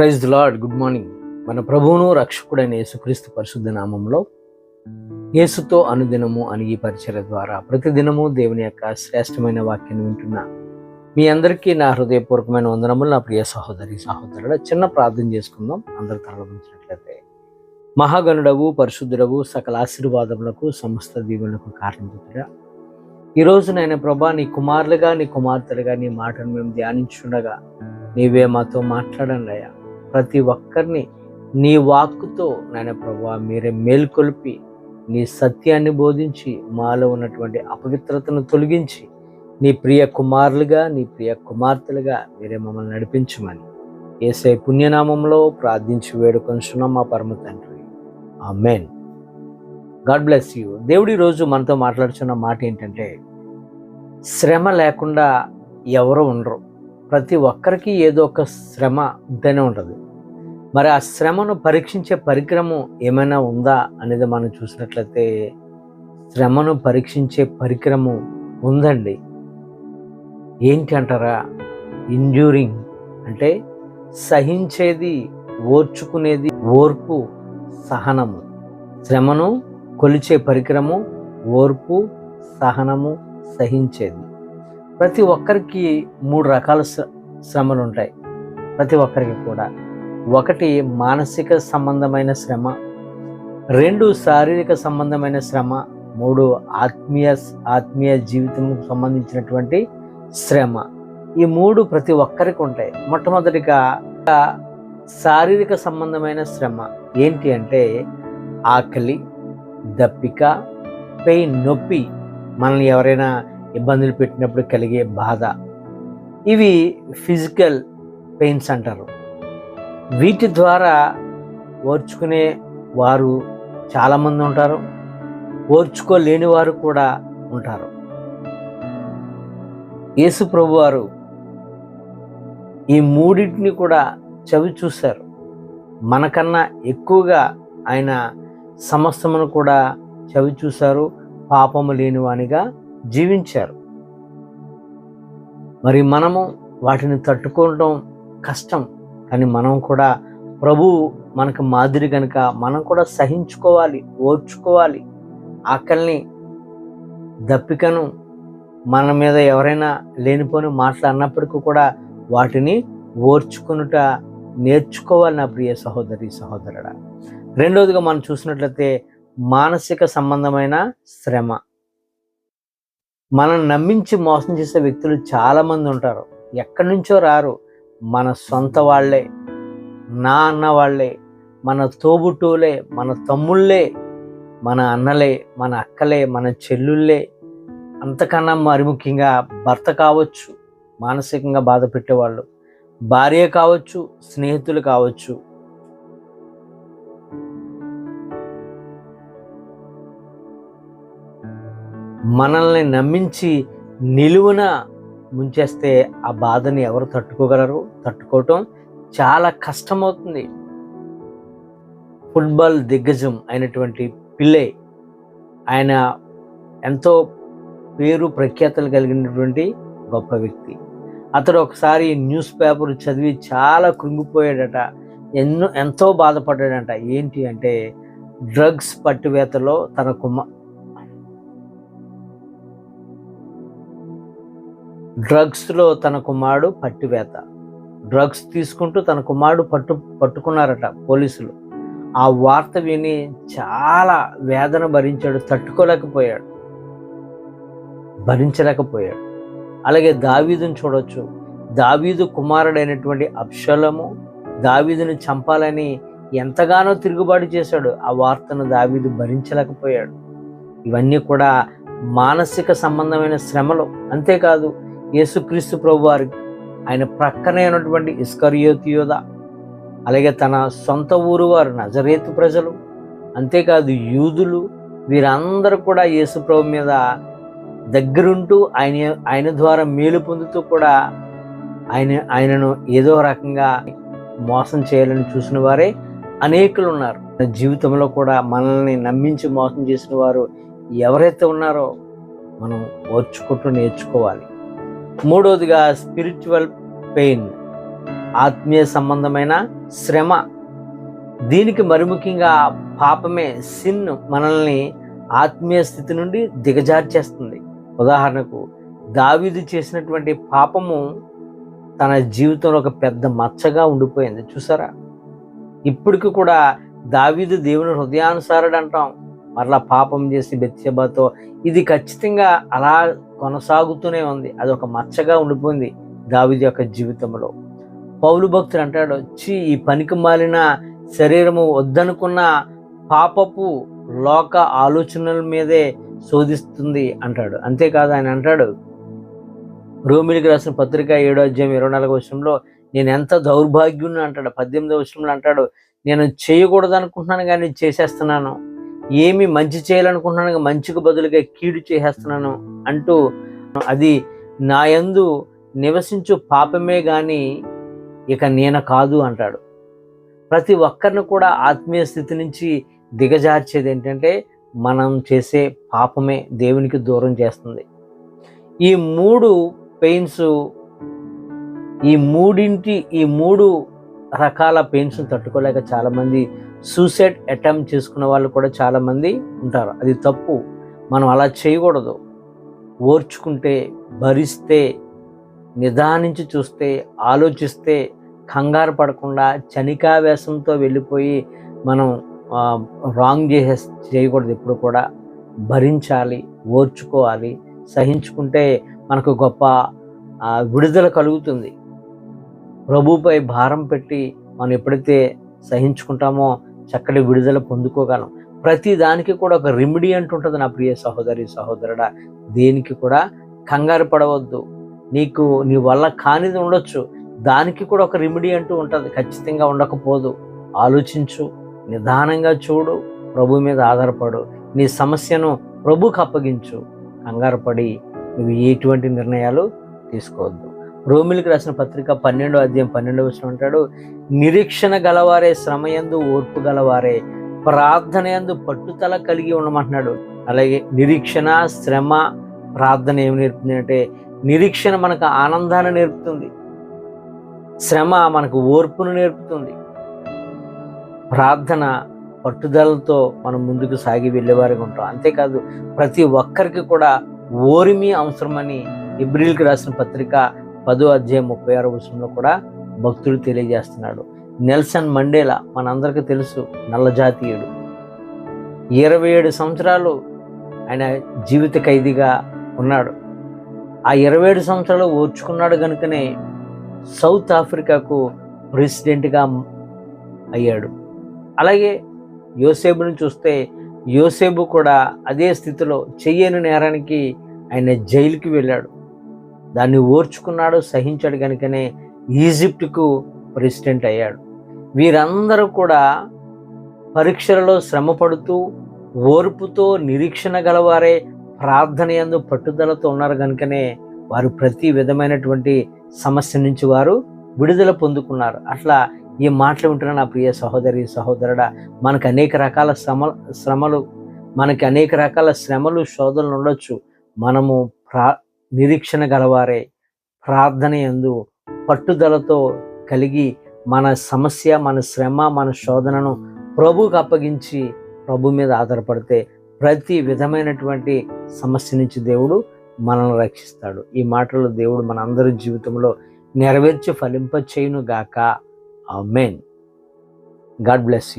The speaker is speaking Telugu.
ప్రైజ్ లార్డ్ గుడ్ మార్నింగ్ మన ప్రభువును రక్షకుడైన యేసుక్రీస్తు పరిశుద్ధ నామంలో యేసుతో అనుదినము అని ఈ పరిచయ ద్వారా ప్రతిదినము దేవుని యొక్క శ్రేష్టమైన వాక్యాన్ని వింటున్న మీ అందరికీ నా హృదయపూర్వకమైన వందనములు నా ప్రియ సహోదరి సహోదరుడు చిన్న ప్రార్థన చేసుకుందాం. అందరు తరలించినట్లయితే మహాగణుడవు పరిశుద్ధుడవు సకల ఆశీర్వాదములకు సమస్త దీవులకు కారణభూతుడా. ఈరోజు నేను ప్రభా నీ కుమారులుగా నీ కుమార్తెలుగా నీ మాటను మేము ధ్యానించుండగా నీవే మాతో మాట్లాడండి అయ్యా. ప్రతి ఒక్కరిని నీ వాక్కుతో నాయన ప్రభా మీరే మేల్కొల్పి నీ సత్యాన్ని బోధించి మాలో ఉన్నటువంటి అపవిత్రతను తొలగించి నీ ప్రియ కుమారులుగా నీ ప్రియ కుమార్తెలుగా మీరే మమ్మల్ని నడిపించమని. ఏసై పుణ్యనామంలో ప్రార్థించి వేడుకొంచున్నాం మా పరమ తండ్రి. ఆ మెయిన్ గాడ్ బ్లెస్ యూ. దేవుడి రోజు మనతో మాట్లాడుతున్న మాట ఏంటంటే శ్రమ లేకుండా ఎవరు ఉండరు. ప్రతి ఒక్కరికి ఏదో ఒక శ్రమ ఉంటూనే ఉంటుంది. మరి ఆ శ్రమను పరీక్షించే పరికరము ఏమైనా ఉందా అనేది మనం చూసినట్లయితే శ్రమను పరీక్షించే పరికరము ఉందండి. ఏంటి అంటారా? ఇంజూరింగ్ అంటే సహించేది ఓర్చుకునేది ఓర్పు సహనము. శ్రమను కొలిచే పరికరము ఓర్పు సహనము సహించేది. ప్రతి ఒక్కరికి మూడు రకాల శ్రమలు ఉంటాయి. ప్రతి ఒక్కరికి కూడా. ఒకటి మానసిక సంబంధమైన శ్రమ రెండు శారీరక సంబంధమైన శ్రమ మూడు ఆత్మీయ ఆత్మీయ జీవితం సంబంధించినటువంటి శ్రమ. ఈ మూడు ప్రతి ఒక్కరికి ఉంటాయి. మొట్టమొదటిగా శారీరక సంబంధమైన శ్రమ ఏంటి అంటే ఆకలి దప్పిక పెయిన్ నొప్పి మనల్ని ఎవరైనా ఇబ్బందులు పెట్టినప్పుడు కలిగే బాధ. ఇవి ఫిజికల్ పెయిన్స్ అంటారు. వీటి ద్వారా ఓర్చుకునే వారు చాలామంది ఉంటారు. ఓర్చుకోలేని వారు కూడా ఉంటారు. యేసు ప్రభు వారు ఈ మూడింటిని కూడా చవి చూశారు. మనకన్నా ఎక్కువగా ఆయన సమస్తమును కూడా చవి చూశారు. పాపము లేనివానిగా జీవించారు. మరి మనము వాటిని తట్టుకోవడం కష్టం. కానీ మనం కూడా ప్రభు మనకు మాదిరి కనుక మనం కూడా సహించుకోవాలి ఓర్చుకోవాలి. ఆకలిని దప్పికను మన మీద ఎవరైనా లేనిపోని మాటలు అన్నప్పటికీ కూడా వాటిని ఓర్చుకునుట నేర్చుకోవాలి నా ప్రియ సహోదరి సహోదరుడా. రెండవదిగా మనం చూసినట్లయితే మానసిక సంబంధమైన శ్రమ. మనం నమ్మించి మోసం చేసే వ్యక్తులు చాలామంది ఉంటారు. ఎక్కడి నుంచో రారు. మన సొంత వాళ్ళే నా అన్న వాళ్ళే మన తోబుట్టువులే మన తమ్ముళ్ళే మన అన్నలే మన అక్కలే మన చెల్లుళ్ళే. అంతకన్నా మరి ముఖ్యంగా భర్త కావచ్చు మానసికంగా బాధ పెట్టేవాళ్ళు. భార్య కావచ్చు స్నేహితులు కావచ్చు. మనల్ని నమ్మించి నిలువున ముంచేస్తే ఆ బాధని ఎవరు తట్టుకోగలరు? తట్టుకోవటం చాలా కష్టమవుతుంది. ఫుట్బాల్ దిగ్గజం అయినటువంటి పిల్లే ఆయన ఎంతో పేరు ప్రఖ్యాతలు కలిగినటువంటి గొప్ప వ్యక్తి. అతడు ఒకసారి న్యూస్ పేపర్ చదివి చాలా కృంగిపోయాడట. ఎన్నో ఎంతో బాధపడ్డాడంట. ఏంటి అంటే డ్రగ్స్ పట్టువేతలో తన కుమ డ్రగ్స్లో తన కుమారుడు పట్టివేత. డ్రగ్స్ తీసుకుంటూ తన కుమారుడు పట్టు పట్టుకున్నారట పోలీసులు. ఆ వార్త విని చాలా వేదన భరించాడు తట్టుకోలేకపోయాడు. భరించలేకపోయాడు. అలాగే దావీదును చూడొచ్చు. దావీదు కుమారుడైనటువంటి అప్షలము దావీదుని చంపాలని ఎంతగానో తిరుగుబాటు చేశాడు. ఆ వార్తను దావీదు భరించలేకపోయాడు. ఇవన్నీ కూడా మానసిక సంబంధమైన శ్రమలు. అంతేకాదు యేసుక్రీస్తు ప్రభు వారి ఆయన ప్రక్కనే ఉన్నటువంటి ఇస్కరియోతియోద అలాగే తన సొంత ఊరు వారు నజరేతు ప్రజలు అంతేకాదు యూదులు వీరందరూ కూడా యేసుప్రభు మీద దగ్గరుంటూ ఆయన ఆయన ద్వారా మేలు పొందుతూ కూడా ఆయన ఆయనను ఏదో రకంగా మోసం చేయాలని చూసిన వారే అనేకులు ఉన్నారు జీవితంలో కూడా మనల్ని నమ్మించి మోసం చేసిన వారు ఎవరైతే ఉన్నారో మనం ఓర్చుకుంటూ నేర్చుకోవాలి. మూడవదిగా స్పిరిచువల్ పెయిన్ ఆత్మీయ సంబంధమైన శ్రమ. దీనికి మరి ముఖ్యంగా పాపమే సిన్ మనల్ని ఆత్మీయ స్థితి నుండి దిగజార్చేస్తుంది. ఉదాహరణకు దావీదు చేసినటువంటి పాపము తన జీవితంలో ఒక పెద్ద మచ్చగా ఉండిపోయింది. చూసారా? ఇప్పటికి కూడా దావీదు దేవుని హృదయానుసారుడు అంటాం. మరలా పాపం చేసి బెత్యబాతో ఇది ఖచ్చితంగా అలా కొనసాగుతూనే ఉంది. అది ఒక మచ్చగా ఉండిపోయింది దావిది యొక్క జీవితంలో. పౌలు భక్తుడు అంటాడు వచ్చి ఈ పనికి మాలిన శరీరము వద్దనుకున్న పాపపు లోక ఆలోచనల మీదే శోధిస్తుంది అంటాడు. అంతేకాదు ఆయన అంటాడు రోమిలికి రాసిన పత్రిక ఏడో అధ్యాయం ఇరవై నాలుగో విషయంలో నేను ఎంత దౌర్భాగ్యుని అంటాడు. పద్దెనిమిదో విషయంలో అంటాడు నేను చేయకూడదు అనుకుంటున్నాను కానీ చేసేస్తున్నాను. ఏమి మంచి చేయాలనుకుంటున్నాను మంచికి బదులుగా కీడు చేసేస్తున్నాను అంటూ అది నా యందు నివసించు పాపమే కానీ ఇక నేను కాదు అంటాడు. ప్రతి ఒక్కరిని కూడా ఆత్మీయ స్థితి నుంచి దిగజార్చేది ఏంటంటే మనం చేసే పాపమే దేవునికి దూరం చేస్తుంది. ఈ మూడు పెయిన్స్ ఈ మూడింటి ఈ మూడు రకాల పెయిన్స్ని తట్టుకోలేక చాలామంది సూసైడ్ అటెంప్ట్ చేసుకున్న వాళ్ళు కూడా చాలామంది ఉంటారు. అది తప్పు. మనం అలా చేయకూడదు. ఓర్చుకుంటే భరిస్తే నిదానించి చూస్తే ఆలోచిస్తే కంగారు పడకుండా చనికావేశంతో వెళ్ళిపోయి మనం రాంగ్ చేసే చేయకూడదు ఎప్పుడు కూడా. భరించాలి ఓర్చుకోవాలి. సహించుకుంటే మనకు గొప్ప విడుదల కలుగుతుంది. ప్రభుపై భారం పెట్టి మనం ఎప్పుడైతే సహించుకుంటామో చక్కటి విడుదల పొందుకోగలం. ప్రతి దానికి కూడా ఒక రెమెడీ అంటుంటుంది నా ప్రియ సహోదరి సహోదరుడా. దేనికి కూడా కంగారు పడవద్దు. నీకు నీ వల్ల కానిది ఉండొచ్చు. దానికి కూడా ఒక రెమెడీ అంటూ ఉంటుంది. ఖచ్చితంగా ఉండకపోదు. ఆలోచించు నిదానంగా చూడు ప్రభు మీద ఆధారపడు. నీ సమస్యను ప్రభుకు అప్పగించు. కంగారు పడి నువ్వు ఎటువంటి నిర్ణయాలు తీసుకోవద్దు. రోమిలకు రాసిన పత్రిక పన్నెండో అధ్యాయం పన్నెండో వచ్చిన అంటాడు నిరీక్షణ గలవారే శ్రమయందు ఓర్పు గలవారే ప్రార్థన యందు పట్టుదల కలిగి ఉండమంటున్నాడు. అలాగే నిరీక్షణ శ్రమ ప్రార్థన ఏమి నేర్పుతుంది అంటే నిరీక్షణ మనకు ఆనందాన్ని నేర్పుతుంది. శ్రమ మనకు ఓర్పును నేర్పుతుంది. ప్రార్థన పట్టుదలతో మనం ముందుకు సాగి వెళ్ళేవారిగా ఉంటాం. అంతేకాదు ప్రతి ఒక్కరికి కూడా ఓరిమి అవసరమని ఇబ్రిల్కి రాసిన పత్రిక పదో అధ్యాయం ముప్పై ఆరో విషయంలో కూడా భక్తుడు తెలియజేస్తున్నాడు. నెల్సన్ మండేలా మనందరికీ తెలుసు నల్ల జాతీయుడు. ఇరవై ఏడు సంవత్సరాలు ఆయన జీవిత ఖైదీగా ఉన్నాడు. ఆ ఇరవై ఏడు సంవత్సరాలు ఓర్చుకున్నాడు కనుకనే సౌత్ ఆఫ్రికాకు ప్రెసిడెంట్గా అయ్యాడు. అలాగే యోసేబుని చూస్తే యోసేబు కూడా అదే స్థితిలో చెయ్యని నేరానికి ఆయన జైలుకి వెళ్ళాడు. దాన్ని ఓర్చుకున్నాడు సహించాడు కనుకనే ఈజిప్ట్కు ప్రెసిడెంట్ అయ్యాడు. వీరందరూ కూడా పరీక్షలలో శ్రమ పడుతూ ఓర్పుతో నిరీక్షణ గలవారే ప్రార్థన ఎందు పట్టుదలతో ఉన్నారు కనుకనే వారు ప్రతి విధమైనటువంటి సమస్య నుంచి వారు విడుదల పొందుకున్నారు. అట్లా ఈ మాటలు వింటున్న నా ప్రియ సహోదరి సహోదరుడా మనకు అనేక రకాల శ్రమ శ్రమలు మనకి అనేక రకాల శ్రమలు శోధనలు ఉండొచ్చు. మనము ప్రా నిరీక్షణ గలవారే. ప్రార్థన ఎందు పట్టుదలతో కలిగి మన సమస్య మన శ్రమ మన శోధనను ప్రభుకు అప్పగించి ప్రభు మీద ఆధారపడితే ప్రతి విధమైనటువంటి సమస్య నుంచి దేవుడు మనల్ని రక్షిస్తాడు. ఈ మాటలు దేవుడు మన అందరి జీవితంలో నెరవేర్చి ఫలింపచేయును గాక ఆ మెయిన్ గాడ్ బ్లెస్ యూ.